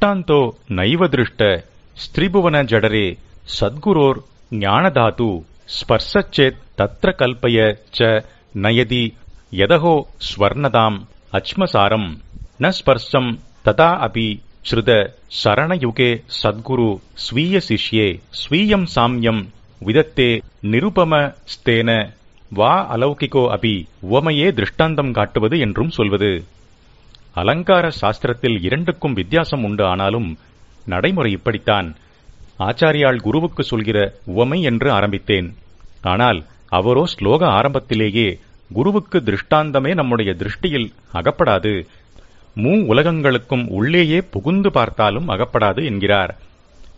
திருஷ்டாந்தோ நைவ திருஷ்ட ஸ்திரிபுவன ஜடரே சத்குரோர் ஞானதாது ஸ்பர்சச்சேத் தத்ர கல்பய ச நயதி யதகோ ஸ்வர்ணதாம் அச்மசாரம் ந ஸ்பர்சம் ததா அபி ஸ்ருத சரணயுகே சத்குரு ஸ்வீய சிஷ்யே ஸ்வீயம் சாம்யம் விதத்தே நிருபம ஸ்தேன வா அலௌகிகோ அபி உவமையே திருஷ்டாந்தம் காட்டுவது என்றும் சொல்வது. அலங்கார சாஸ்திரத்தில் இரண்டுக்கும் வித்தியாசம் உண்டு ஆனாலும் நடைமுறை இப்படித்தான். ஆச்சாரியால் குருவுக்கு சொல்கிற உவமை என்று ஆரம்பித்தேன். ஆனால் அவரோ ஸ்லோக ஆரம்பத்திலேயே குருவுக்கு திருஷ்டாந்தமே நம்முடைய திருஷ்டியில் அகப்படாது. மூ உலகங்களுக்கும் உள்ளேயே புகுந்து பார்த்தாலும் அகப்படாது என்கிறார்.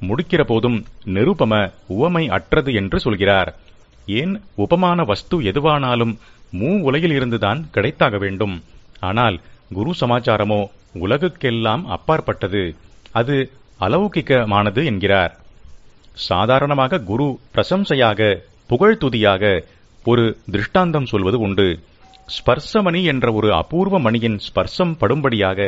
முடிக்கிற போதும் நிருபம உவமை அற்றது என்று சொல்கிறார். ஏன் உபமான வஸ்து எதுவானாலும் மூ உலகில் இருந்துதான் கிடைத்தாக வேண்டும். ஆனால் குரு சமாச்சாரமோ உலகுக்கெல்லாம் அப்பாற்பட்டது. அது அலௌகிகமானது என்கிறார். சாதாரணமாக குரு பிரசம்சையாக புகழ்துதியாக ஒரு திருஷ்டாந்தம் சொல்வது உண்டு. ஸ்பர்சமணி என்ற ஒரு அபூர்வ மணியின் ஸ்பர்சம் படும்படியாக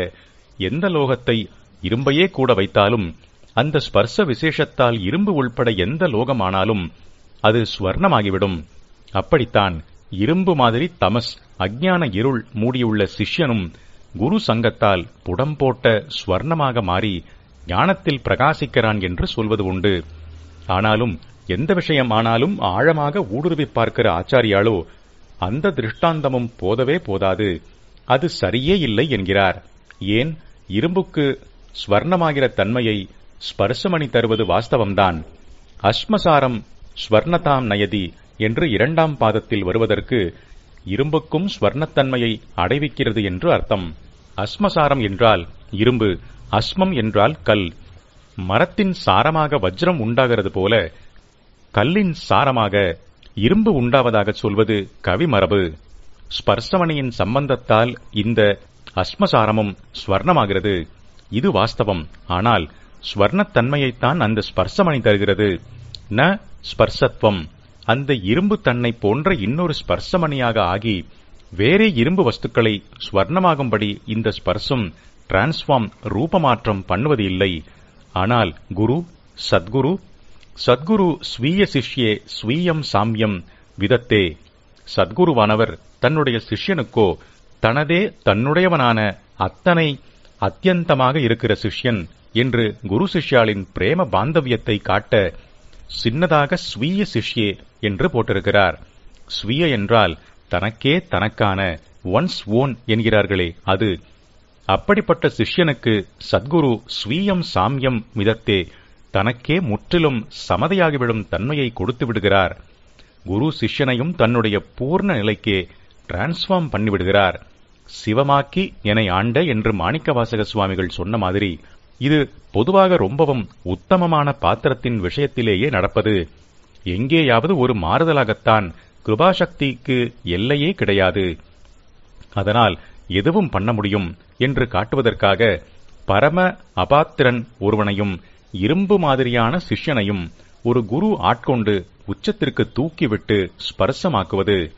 எந்த லோகத்தை இரும்பையே கூட வைத்தாலும் அந்த ஸ்பர்ச விசேஷத்தால் இரும்பு உள்பட எந்த லோகமானாலும் அது ஸ்வர்ணமாகிவிடும். அப்படித்தான் இரும்பு மாதிரி தமஸ் அஜ்ஞான இருள் மூடியுள்ள சிஷ்யனும் குரு சங்கத்தால் புடம் போட்ட ஸ்வர்ணமாக மாறி ஞானத்தில் பிரகாசிக்கிறான் என்று சொல்வது உண்டு. ஆனாலும் எந்த விஷயம் ஆனாலும் ஆழமாக ஊடுருவி பார்க்கிற ஆச்சாரியாலோ அந்த திருஷ்டாந்தமும் போதவே போதாது. அது சரியே இல்லை என்கிறார். ஏன்? இரும்புக்கு ஸ்வர்ணமாகிற தன்மையை ஸ்பர்சமணி தருவது வாஸ்தவம்தான். அஸ்மசாரம் ஸ்வர்ணதாம் நயதி என்று இரண்டாம் பாதத்தில் வருவதற்கு இரும்புக்கும் ஸ்வர்ணத்தன்மையை அடைவிக்கிறது என்று அர்த்தம். அஸ்மசாரம் என்றால் இரும்பு அஸ்மம் என்றால் கல். மரத்தின் சாரமாக வஜ்ரம் உண்டாகிறது போல கல்லின் சாரமாக இரும்பு உண்டாவதாக சொல்வது கவிமரபு ஸ்பர்சவனையின் சம்பந்தத்தால் இந்த அஸ்மசாரமும் ஸ்வர்ணமாகிறது. இது வாஸ்தவம். ஆனால் ஸ்வர்ணத்தன்மையைத்தான் அந்த ஸ்பர்சமணி தருகிறது. ந ஸ்பர்சத்வம். அந்த இரும்பு தன்னை போன்ற இன்னொரு ஸ்பர்சமணியாக ஆகி வேறே இரும்பு வஸ்துக்களை ஸ்வர்ணமாகும்படி இந்த ஸ்பர்சம் டிரான்ஸ்ஃபார்ம் ரூபமாற்றம் பண்ணுவது இல்லை. ஆனால் குரு சத்குரு சத்குரு ஸ்வீய சிஷ்யே ஸ்வீயம் சாமியம் விதத்தே. சத்குருவானவர் தன்னுடைய சிஷ்யனுக்கோ தனதே தன்னுடையவனான அத்தனை அத்தியந்தமாக இருக்கிற சிஷ்யன் என்று குரு சிஷ்யாளின் பிரேம பாந்தவியத்தை காட்ட சின்னதாக ஸ்வீய சிஷ்யே என்று போட்டிருக்கிறார். சுய என்றால் தனக்கே தனக்கான ஒன்ஸ் ஓன் என்கிறார்களே அது. அப்படிப்பட்ட சிஷ்யனுக்கு சத்குரு ஸ்வீயம் சாமியம் மிதத்தே தனக்கே முற்றிலும் சமதையாகிவிடும் தன்மையை கொடுத்து விடுகிறார். குரு சிஷ்யனையும் தன்னுடைய பூர்ண நிலைக்கே டிரான்ஸ்ஃபார்ம் பண்ணிவிடுகிறார். சிவமாக்கி என்னை ஆண்ட என்று மாணிக்கவாசக சுவாமிகள் சொன்ன மாதிரி இது பொதுவாக ரொம்பவும் உத்தமமான பாத்திரத்தின் விஷயத்திலேயே நடப்பது. எங்கேயாவது ஒரு மாறுதலாகத்தான் கிருபாசக்திக்கு எல்லையே கிடையாது. அதனால் எதுவும் பண்ண முடியும் என்று காட்டுவதற்காக பரம அபாத்திரன் ஒருவனையும் இரும்பு மாதிரியான சிஷ்யனையும் ஒரு குரு ஆட்கொண்டு உச்சத்திற்கு தூக்கிவிட்டு ஸ்பர்சமாக்குவது.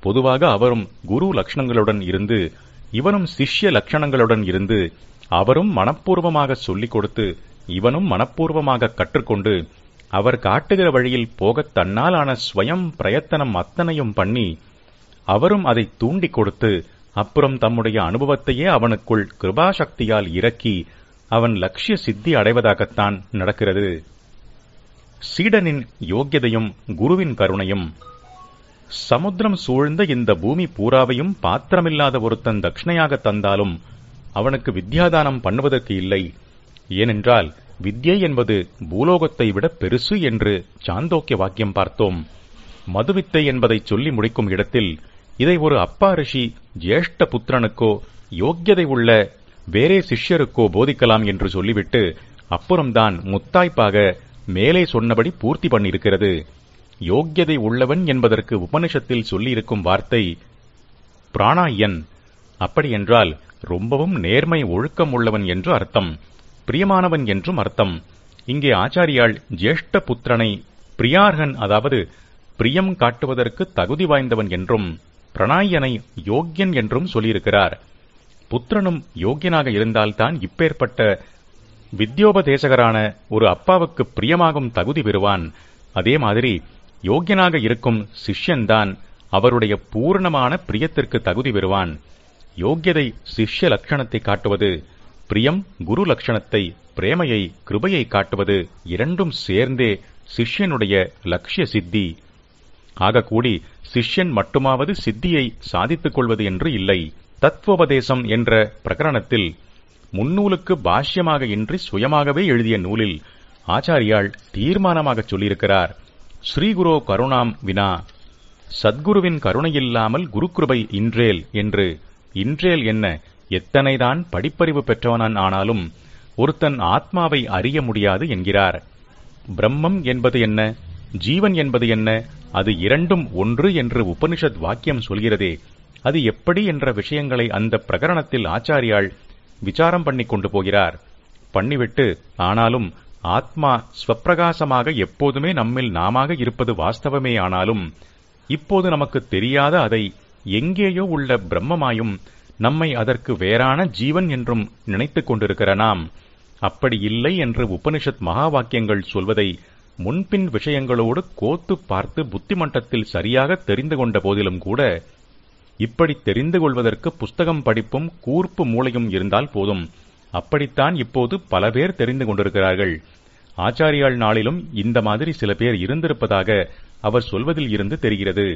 பொதுவாக அவரும் குரு லட்சணங்களுடன் இருந்து இவனும் சிஷ்ய லட்சணங்களுடன் இருந்து அவரும் மனப்பூர்வமாக சொல்லிக் கொடுத்து இவனும் மனப்பூர்வமாக கற்றுக்கொண்டு அவர் காட்டுகிற வழியில் போகத் தன்னாலான ஸ்வயம் பிரயத்தனம் அத்தனையும் பண்ணி அவரும் அதை தூண்டிக் கொடுத்து அப்புறம் தம்முடைய அனுபவத்தையே அவனுக்குள் கிருபாசக்தியால் இறக்கி அவன் லட்சிய சித்தி அடைவதாகத்தான் நடக்கிறது. சீடனின் யோக்கியதையும் குருவின் கருணையும் சமுத்திரம் சூழ்ந்த இந்த பூமி பூராவையும் பாத்திரமில்லாத ஒருத்தன் தட்சிணையாக தந்தாலும் அவனுக்கு வித்யாதானம் பண்ணுவதற்கு இல்லை. ஏனென்றால் வித்யை என்பது பூலோகத்தை விட பெருசு என்று சாந்தோக்கிய வாக்கியம் பார்த்தோம். மதுவித்தை என்பதை சொல்லி முடிக்கும் இடத்தில் இதை ஒரு அப்பா ரிஷி ஜேஷ்ட புத்திரனுக்கோ யோக்கியதை உள்ள வேறே சிஷ்யருக்கோ போதிக்கலாம் என்று சொல்லிவிட்டு அப்புறம்தான் முத்தாய்ப்பாக மேலே சொன்னபடி பூர்த்தி பண்ணியிருக்கிறது. யோக்கியதை உள்ளவன் என்பதற்கு உபனிஷத்தில் சொல்லியிருக்கும் வார்த்தை பிராணாயன். அப்படியென்றால் ரொம்பவும் நேர்மை ஒழுக்கம் உள்ளவன் என்று அர்த்தம். பிரியமானவன் என்றும் அர்த்தம். இங்கே ஆச்சாரியால் ஜேஷ்ட புத்திரனை பிரியார்கன் அதாவது பிரியம் காட்டுவதற்கு தகுதி வாய்ந்தவன் என்றும் பிரணாயனை யோக்கியன் என்றும் சொல்லியிருக்கிறார். புத்திரனும் யோக்கியனாக இருந்தால்தான் இப்பேற்பட்ட வித்யோபதேசகரான ஒரு அப்பாவுக்கு பிரியமாகும் தகுதி பெறுவான். அதே மாதிரி யோக்கியனாக இருக்கும் சிஷ்யன்தான் அவருடைய பூர்ணமான பிரியத்திற்கு தகுதி பெறுவான். யோக்கியதை சிஷ்ய லட்சணத்தை காட்டுவது பிரியம் குரு லட்சணத்தை பிரேமையை கிருபையை காட்டுவது இரண்டும் சேர்ந்தே சிஷ்யனுடைய லட்சிய சித்தி. ஆகக்கூடி சிஷ்யன் மட்டுமாவது சித்தியை சாதித்துக் கொள்வது என்று இல்லை. தத்துவோபதேசம் என்ற பிரகரணத்தில் முன்னூலுக்கு பாஷ்யமாக இன்றி சுயமாகவே எழுதிய நூலில் ஆச்சாரியால் தீர்மானமாக சொல்லியிருக்கிறார். ஸ்ரீகுரோ கருணாம் வினா. சத்குருவின் கருணையில்லாமல் குருக்கிருபை இன்றேல் என்று. இன்றேல் என்ன? எத்தனைதான் படிப்பறிவு பெற்றவனான் ஆனாலும் ஒருத்தன் ஆத்மாவை அறிய முடியாது என்கிறார். பிரம்மம் என்பது என்ன? ஜீவன் என்பது என்ன? அது இரண்டும் ஒன்று என்று உபனிஷத் வாக்கியம் சொல்கிறதே. அது எப்படி என்ற விஷயங்களை அந்த பிரகரணத்தில் ஆச்சாரியால் விசாரம் பண்ணி கொண்டு போகிறார். பண்ணிவிட்டு ஆனாலும் ஆத்மா ஸ்வப்பிரகாசமாக எப்போதுமே நம்மில் நாமாக இருப்பது வாஸ்தவமே ஆனாலும் இப்போது நமக்கு தெரியாத அதை எங்கேயோ உள்ள பிரம்மமாயும் நம்மை அதற்கு வேறான ஜீவன் என்றும் நினைத்துக் கொண்டிருக்கிற நாம் அப்படி இல்லை என்று உபனிஷத் மகா வாக்கியங்கள் சொல்வதை முன்பின் விஷயங்களோடு கோத்து பார்த்து புத்திமண்டத்தில் சரியாக தெரிந்து கொண்ட போதிலும் கூட இப்படி தெரிந்து கொள்வதற்கு புஸ்தகம் படிப்பும் கூர்ப்பு மூளையும் இருந்தால் போதும். அப்படித்தான் இப்போது பல பேர் தெரிந்து கொண்டிருக்கிறார்கள். ஆச்சாரியால் நாளிலும் இந்த மாதிரி சில பேர் இருந்திருப்பதாக அவர் சொல்வதில் இருந்து தெரிகிறது.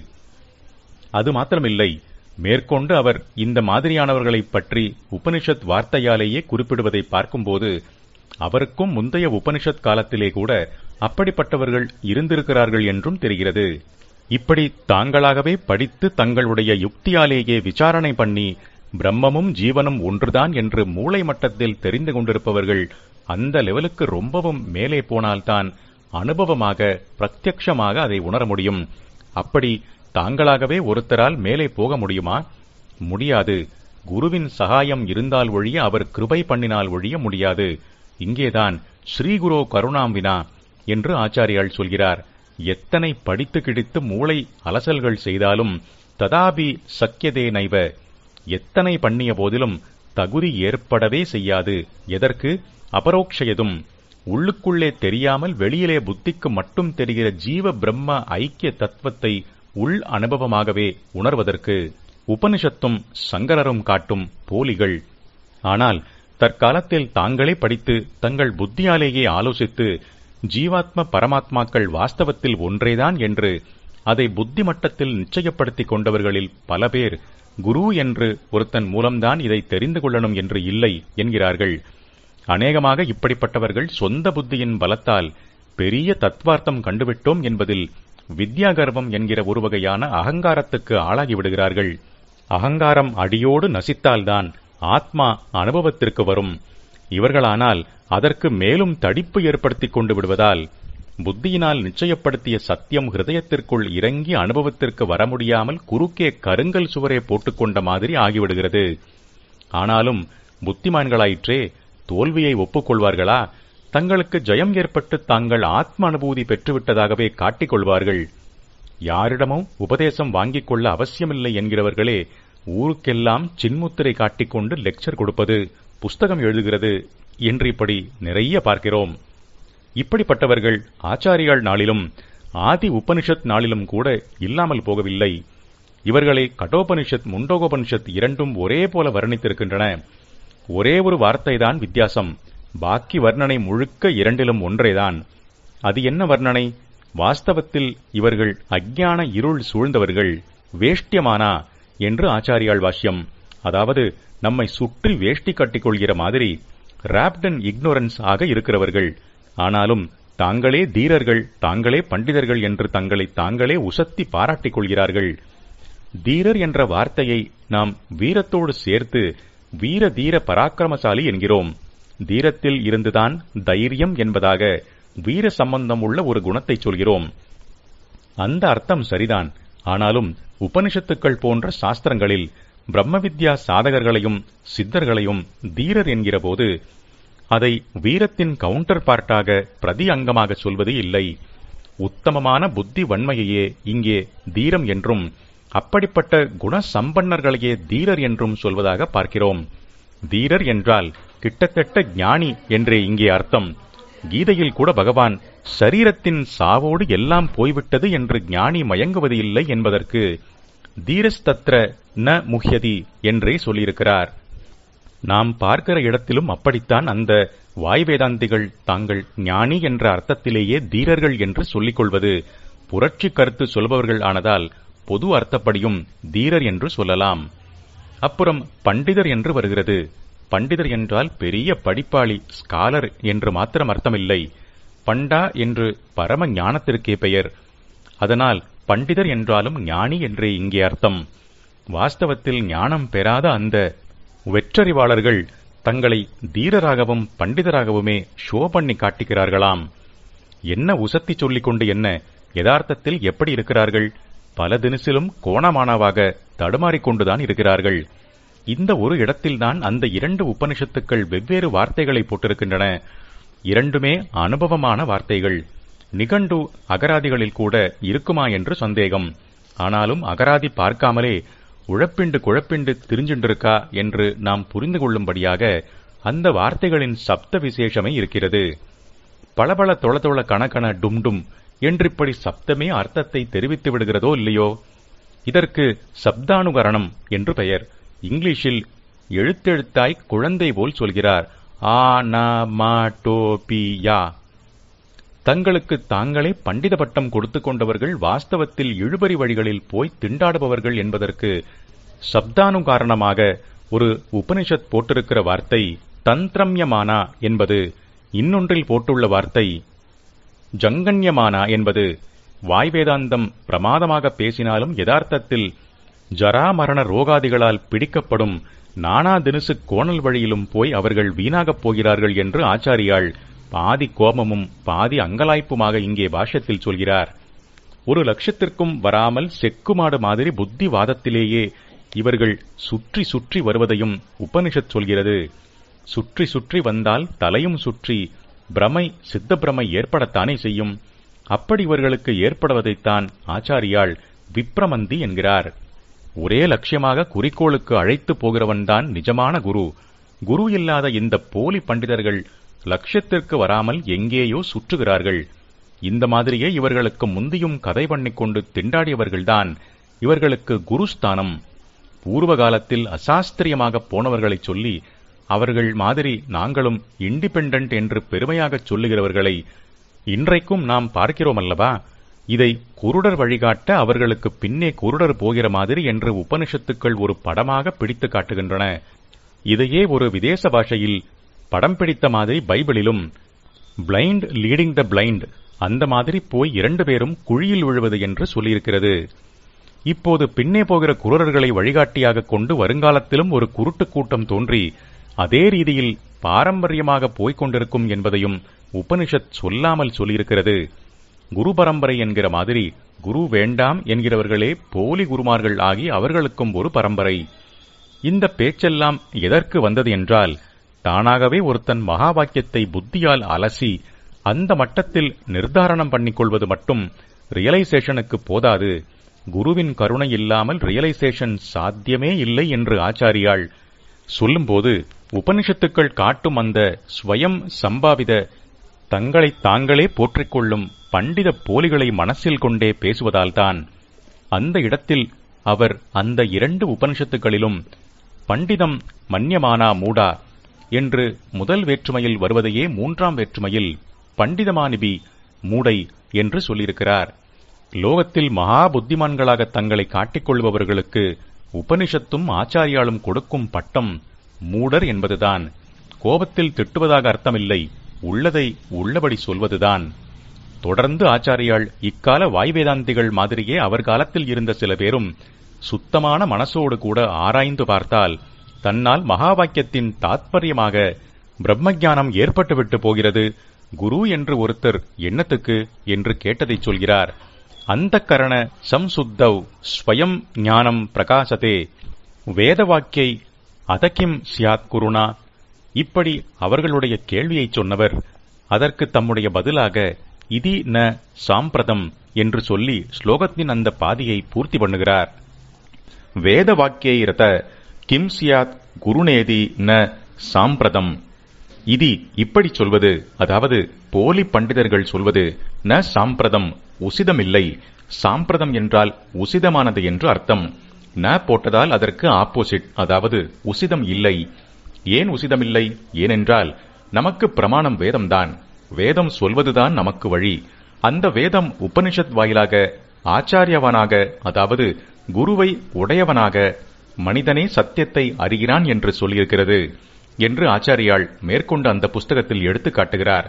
அது மாத்திரமில்லை. மேற்கொண்டு அவர் இந்த மாதிரியானவர்களைப் பற்றி உபனிஷத் வார்த்தையாலேயே குறிப்பிடுவதை பார்க்கும்போது அவருக்கும் முந்தைய உபனிஷத் காலத்திலே கூட அப்படிப்பட்டவர்கள் இருந்திருக்கிறார்கள் என்றும் தெரிகிறது. இப்படி தாங்களாகவே படித்து தங்களுடைய யுக்தியாலேயே விசாரணை பண்ணி பிரம்மமும் ஜீவனும் ஒன்றுதான் என்று மூளை மட்டத்தில் தெரிந்து கொண்டிருப்பவர்கள் அந்த லெவலுக்கு ரொம்பவும் மேலே போனால்தான் அனுபவமாக பிரத்யக்ஷமாக அதை உணர முடியும். அப்படி தாங்களாகவே ஒருத்தரால் மேலே போக முடியுமா? முடியாது. குருவின் சகாயம் இருந்தால் ஒழிய அவர் கிருபை பண்ணினால் ஒழிய முடியாது. இங்கேதான் ஸ்ரீகுரோ கருணாம்பினா என்று ஆச்சாரியால் சொல்கிறார். எத்தனை படித்து கிடித்து மூளை அலசல்கள் செய்தாலும் ததாபி சக்கியதே நைவ. எத்தனை பண்ணிய போதிலும் தகுதி ஏற்படவே செய்யாது. எதற்கு? அபரோக்ஷயதும். உள்ளுக்குள்ளே தெரியாமல் வெளியிலே புத்திக்கு மட்டும் தெரிகிற ஜீவ பிரம்ம ஐக்கிய தத்துவத்தை உள் அனுபவமாகவே உணர்வதற்கு உபனிஷத்தும் சங்கரரும் காட்டும் போலிகள். ஆனால் தற்காலத்தில் தாங்களே படித்து தங்கள் புத்தியாலேயே ஆலோசித்து ஜீவாத்ம பரமாத்மாக்கள் வாஸ்தவத்தில் ஒன்றேதான் என்று அதை புத்தி மட்டத்தில் நிச்சயப்படுத்திக் கொண்டவர்களில் பல பேர் குரு என்று ஒருத்தன் மூலம்தான் இதை தெரிந்து கொள்ளணும் என்று இல்லை என்கிறார்கள். அநேகமாக இப்படிப்பட்டவர்கள் சொந்த புத்தியின் பலத்தால் பெரிய தத்வார்த்தம் கண்டுவிட்டோம் என்பதில் வித்யாகர்வம் என்கிற ஒரு வகையான அகங்காரத்துக்கு ஆளாகிவிடுகிறார்கள். அகங்காரம் அடியோடு நசித்தால்தான் ஆத்மா அனுபவத்திற்கு வரும். இவர்களானால் அதற்கு மேலும் தடிப்பு ஏற்படுத்திக் கொண்டு விடுவதால் புத்தியினால் நிச்சயப்படுத்திய சத்தியம் ஹிருதயத்திற்குள் இறங்கி அனுபவத்திற்கு வர முடியாமல் குறுக்கே கருங்கல் சுவரே போட்டுக்கொண்ட மாதிரி ஆகிவிடுகிறது. ஆனாலும் புத்திமான்களாயிற்றே தோல்வியை ஒப்புக்கொள்வார்களா? தங்களுக்கு ஜெயம் ஏற்பட்டு தாங்கள் ஆத்ம அனுபூதி பெற்றுவிட்டதாகவே காட்டிக் கொள்வார்கள் யாரிடமும் உபதேசம் வாங்கிக் கொள்ள அவசியமில்லை என்கிறவர்களே ஊருக்கெல்லாம் சின்முத்திரை காட்டிக்கொண்டு லெக்சர் கொடுப்பது புஸ்தகம் எழுதுகிறது என்று இப்படி நிறைய பார்க்கிறோம். இப்படிப்பட்டவர்கள் ஆச்சாரியாள் நாளிலும் ஆதி உபனிஷத் நாளிலும் கூட இல்லாமல் போகவில்லை. இவர்களை கடோபனிஷத் முண்டோகோபனிஷத் இரண்டும் ஒரே போல வர்ணித்திருக்கின்றன. ஒரே ஒரு வார்த்தைதான் வித்தியாசம். பாக்கி வர்ணனை முழுக்க இரண்டிலும் ஒன்றேதான். அது என்ன வர்ணனை? வாஸ்தவத்தில் இவர்கள் அஜ்ஞான இருள் சூழ்ந்தவர்கள் வேஷ்டியமானா என்று ஆச்சாரியாள் வாஷ்யம். அதாவது நம்மை சுற்றி வேஷ்டி கட்டிக்கொள்கிற மாதிரி ராப்டன் இக்னோரன்ஸ் ஆக இருக்கிறவர்கள். ஆனாலும் தாங்களே தீரர்கள் தாங்களே பண்டிதர்கள் என்று தங்களை தாங்களே உசத்தி பாராட்டிக் கொள்கிறார்கள். தீரர் என்ற வார்த்தையை நாம் வீரத்தோடு சேர்த்து வீர தீர பராக்கிரமசாலி என்கிறோம். தீரத்தில் இருந்துதான் தைரியம் என்பதாக வீர சம்பந்தம் உள்ள ஒரு குணத்தை சொல்கிறோம். அந்த அர்த்தம் சரிதான். ஆனாலும் உபனிஷத்துக்கள் போன்ற சாஸ்திரங்களில் பிரம்ம வித்யா சாதகர்களையும் சித்தர்களையும் தீரர் என்கிற போது அதை வீரத்தின் கவுண்டர் பார்ட்டாக பிரதி அங்கமாக சொல்வது இல்லை. உத்தமமான புத்தி வன்மையையே இங்கே தீரம் என்றும் அப்படிப்பட்ட குண சம்பன்னர்களையே தீரர் என்றும் சொல்வதாக பார்க்கிறோம். தீரர் என்றால் கிட்டத்தட்ட ஞானி என்றே இங்கே அர்த்தம். கீதையில் கூட பகவான் சரீரத்தின் சாவோடு எல்லாம் போய்விட்டது என்று ஞானி மயங்குவது இல்லை என்பதற்கு தீரஸ்தத்ர ந முஹ்யதி என்றே சொல்லியிருக்கிறார். நாம் பார்க்கிற இடத்திலும் அப்படித்தான் அந்த வாய் வேதாந்திகள் தாங்கள் ஞானி என்ற அர்த்தத்திலேயே தீரர்கள் என்று சொல்லிக் கொள்வது புரட்சி கருத்து சொல்பவர்கள் ஆனதால் பொது அர்த்தப்படியும் தீரர் என்று சொல்லலாம். அப்புறம் பண்டிதர் என்று வருகிறது. பண்டிதர் என்றால் பெரிய படிப்பாளி ஸ்காலர் என்று மாத்திரம் அர்த்தமில்லை. பண்டா என்று பரம ஞானத்திற்கே பெயர். அதனால் பண்டிதர் என்றாலும் ஞானி என்றே இங்கே அர்த்தம். வாஸ்தவத்தில் ஞானம் பெறாத அந்த வெற்றறிவாளர்கள் தங்களை தீரராகவும் பண்டிதராகவுமே ஷோ பண்ணி காட்டுகிறார்களாம் என்ன உசத்தி சொல்லிக் கொண்டு என்ன யதார்த்தத்தில் எப்படி இருக்கிறார்கள்? பல தினசிலும் கோணமானவாக தடுமாறிக்கொண்டுதான் இருக்கிறார்கள். இந்த ஒரு இடத்தில்தான் அந்த இரண்டு உபனிஷத்துக்கள் வெவ்வேறு வார்த்தைகளை போட்டிருக்கின்றன. இரண்டுமே அனுபவமான வார்த்தைகள். நிகண்டு அகராதிகளில் கூட இருக்குமா என்று சந்தேகம். ஆனாலும் அகராதி பார்க்காமலே உழப்பிண்டு குழப்பிண்டு திரிஞ்சுண்டிருக்கா என்று நாம் புரிந்து கொள்ளும்படியாக அந்த வார்த்தைகளின் சப்த விசேஷமே இருக்கிறது. பளபள தொள கணக்கண என்று இப்படி சப்தமே அர்த்தத்தை தெரிவித்து விடுகிறதோ இல்லையோ? இதற்கு சப்தானுகரணம் என்று பெயர். இங்கிலீஷில் எழுத்தெழுத்தாய் குழந்தை போல் சொல்கிறார். ஆ ந டோ பி யா. தங்களுக்கு தாங்களே பண்டித பட்டம் கொடுத்துக் கொண்டவர்கள் வாஸ்தவத்தில் இழுபறி வழிகளில் போய் திண்டாடுபவர்கள் என்பதற்கு சப்தானுகாரணமாக ஒரு உபனிஷத் போட்டிருக்கிற வார்த்தை தந்திரம்யமானா என்பது இன்னொன்றில் போட்டுள்ள வார்த்தை ஜங்கன்யமானா என்பது வாய்வேதாந்தம் பிரமாதமாக பேசினாலும் யதார்த்தத்தில் ஜராமரண ரோகாதிகளால் பிடிக்கப்படும் நானா தினுசு கோணல் வழியிலும் போய் அவர்கள் வீணாகப் போகிறார்கள் என்று ஆச்சாரியாள் பாதி கோபமும் பாதி அங்கலாய்ப்புமாக இங்கே பாஷ்யத்தில் சொல்கிறார். ஒரு லட்சத்திற்கும் வராமல் செக்குமாடு மாதிரி புத்திவாதத்திலேயே இவர்கள் சுற்றி சுற்றி வருவதையும் உபனிஷத் சொல்கிறது. சுற்றி சுற்றி வந்தால் தலையும் சுற்றி பிரமை சித்த பிரமை ஏற்படத்தானே செய்யும். அப்படி இவர்களுக்கு ஏற்படுவதைத்தான் ஆச்சாரியாள் விப்ரமந்தி என்கிறார். ஒரே லட்சியமாக குறிக்கோளுக்கு அழைத்து போகிறவன்தான் நிஜமான குரு. குரு இல்லாத இந்த போலி பண்டிதர்கள் லட்சியத்திற்கு வராமல் எங்கேயோ சுற்றுகிறார்கள். இந்த மாதிரியே இவர்களுக்கு முந்தியும் கதை பண்ணிக்கொண்டு திண்டாடியவர்கள்தான் இவர்களுக்கு குருஸ்தானம். பூர்வ காலத்தில் அசாஸ்திரியமாக போனவர்களைச் சொல்லி அவர்கள் மாதிரி நாங்களும் இண்டிபெண்டன்ட் என்று பெருமையாகச் சொல்லுகிறவர்களை இன்றைக்கும் நாம் பார்க்கிறோம் அல்லவா? இதை குருடர் வழிகாட்ட அவர்களுக்கு பின்னே குருடர் போகிற மாதிரி என்று உபனிஷத்துக்கள் ஒரு படமாக பிடித்து காட்டுகின்றன. இதையே ஒரு விதேச பாஷையில் படம் பிடித்த மாதிரி பைபிளிலும் பிளைண்ட் லீடிங் த பிளைண்ட் அந்த மாதிரி போய் இரண்டு பேரும் குழியில் விழுவது என்று சொல்லியிருக்கிறது. இப்போது பின்னே போகிற குருடர்களை வழிகாட்டியாக கொண்டு வருங்காலத்திலும் ஒரு குருட்டு கூட்டம் தோன்றி அதே ரீதியில் பாரம்பரியமாக போய்க் கொண்டிருக்கும் என்பதையும் உபனிஷத் சொல்லாமல் சொல்லியிருக்கிறது. குரு பரம்பரை என்கிற மாதிரி குரு வேண்டாம் என்கிறவர்களே போலி குருமார்கள் ஆகி அவர்களுக்கும் ஒரு பரம்பரை. இந்த பேச்செல்லாம் எதற்கு வந்தது என்றால் தானாகவே ஒருத்தன் மகா வாக்கியத்தை புத்தியால் அலசி அந்த மட்டத்தில் நிர்தாரணம் பண்ணிக்கொள்வது மட்டும் ரியலைசேஷனுக்கு போதாது. குருவின் கருணை இல்லாமல் ரியலைசேஷன் சாத்தியமே இல்லை என்று ஆச்சாரியாள் சொல்லும்போது உபனிஷத்துக்கள் காட்டும் அந்த ஸ்வயம் சம்பாவித தங்களை தாங்களே போற்றிக்கொள்ளும் பண்டித போலிகளை மனசில் கொண்டே பேசுவதால்தான் அந்த இடத்தில் அவர் அந்த இரண்டு உபனிஷத்துகளிலும் பண்டிதம் மன்யமானா மூடா என்று முதல் வேற்றுமையில் வருவதையே மூன்றாம் வேற்றுமையில் பண்டிதமானிபி மூடை என்று சொல்லியிருக்கிறார். லோகத்தில் மகா புத்திமான்களாக தங்களை காட்டிக்கொள்பவர்களுக்கு உபனிஷத்தும் ஆச்சாரியாலும் கொடுக்கும் பட்டம் மூடர் என்பதுதான். கோபத்தில் திட்டுவதாக அர்த்தமில்லை. உள்ளதை உள்ளபடி சொல்வதுதான். தொடர்ந்து ஆச்சாரியால் இக்கால வாய்வேதாந்திகள் மாதிரியே அவர் காலத்தில் இருந்த சில பேரும் சுத்தமான மனசோடு கூட ஆராய்ந்து பார்த்தால் தன்னால் மகா வாக்கியத்தின் தாத்பரியமாக பிரம்மஞானம் ஏற்பட்டுவிட்டு போகிறது. குரு என்று ஒருத்தர் எண்ணத்துக்கு என்று கேட்டதைச் சொல்கிறார். அந்த கரண சம்சுத்தவ் ஸ்வயம் ஞானம் பிரகாசதே. வேத வாக்கியை அதகிம் சியாத் குருணா இப்படி அவர்களுடைய கேள்வியைச் சொன்னவர். அதற்கு தம்முடைய பதிலாக இதி ந சாம்பிரதம் என்று சொல்லி ஸ்லோகத்தின் அந்த பாதியை பூர்த்தி பண்ணுகிறார். வேத வாக்கியரத கிம் சியாத் குருநேதி ந சாம்பிரதம் இதி இப்படி சொல்வது அதாவது போலி பண்டிதர்கள் சொல்வது ந சாம்பிரதம் உசிதமில்லை. சாம்பிரதம் என்றால் உசிதமானது என்று அர்த்தம். ந போட்டதால் அதற்கு ஆப்போசிட் அதாவது உசிதம் இல்லை. ஏன் உசிதமில்லை? ஏனென்றால் நமக்கு பிரமாணம் வேதம்தான். வேதம் சொல்வதுதான் நமக்கு வழி. அந்த வேதம் உபனிஷத் வாயிலாக ஆச்சாரியவனாக அதாவது குருவை உடையவனாக மனிதனே சத்தியத்தை அறிகிறான் என்று சொல்லியிருக்கிறது என்று ஆச்சாரியால் மேற்கொண்டு அந்த புஸ்தகத்தில் எடுத்து காட்டுகிறார்.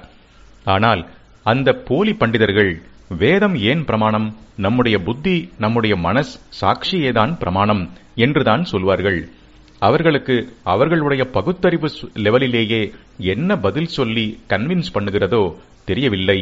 ஆனால் அந்த போலி பண்டிதர்கள் வேதம் ஏன் பிரமாணம்? நம்முடைய புத்தி நம்முடைய மனஸ் சாட்சியேதான் பிரமாணம் என்றுதான் சொல்வார்கள். அவர்களுக்கு அவர்களுடைய பகுத்தறிவு லெவலிலேயே என்ன பதில் சொல்லி கன்வின்ஸ் பண்ணுகிறதோ தெரியவில்லை.